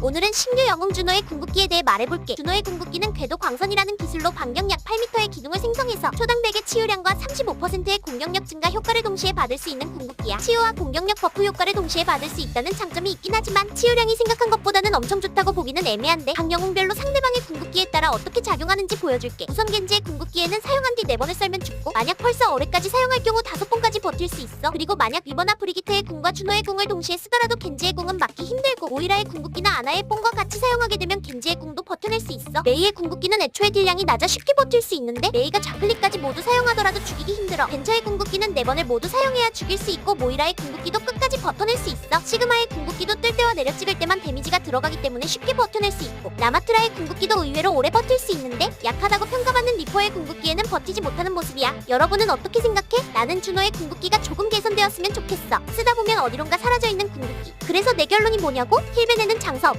오늘은 신규 영웅 준호의 궁극기에 대해 말해볼게. 준호의 궁극기는 궤도 광선이라는 기술로 반경 약 8m의 기둥을 생성해서 초당 100의 치유량과 35%의 공격력 증가 효과를 동시에 받을 수 있는 궁극기야. 치유와 공격력 버프 효과를 동시에 받을 수 있다는 장점이 있긴 하지만 치유량이 생각한 것보다는 엄청 좋다고 보기는 애매한데 각 영웅별로 상대방의 궁극기에 따라 어떻게 작용하는지 보여줄게. 우선 겐지의 궁극기에는 만약 펄서 어뢰까지 사용할 경우 5번까지 버틸 수 있어. 그리고 만약 위버나 브리기트의 궁과 준호의 궁을 동시에 쓰더라도 겐지의 궁은 막기 힘들고 오이라의 궁극기나 아나의 뽕과 같이 사용하게 되면 겐지의 궁도 버텨낼 수 있어. 메이의 궁극기는 애초에 딜량이 낮아 쉽게 버틸 수 있는데 메이가 좌클릭까지 모두 사용하더라도 죽이기 힘들어. 벤처의 궁극기는 4번을 모두 사용해야 죽일 수 있고 모이라의 궁극기도 끝까지 버텨낼 수 있어. 시그마의 궁극기도 뜰 때와 내려 찍을 때만 데미지가 들어가기 때문에 쉽게 버텨낼 수 있고 라마트라의 궁극기도 의외로 오래 버틸 수 있는데 약하다고 리퍼의 궁극기에는 버티지 못하는 모습이야. 여러분은 어떻게 생각해? 나는 준호의 궁극기가 조금 개선되었으면 좋겠어. 쓰다 보면 어디론가 사라져 있는 궁극기. 그래서 내 결론이 뭐냐고? 힐벤에는 장사 없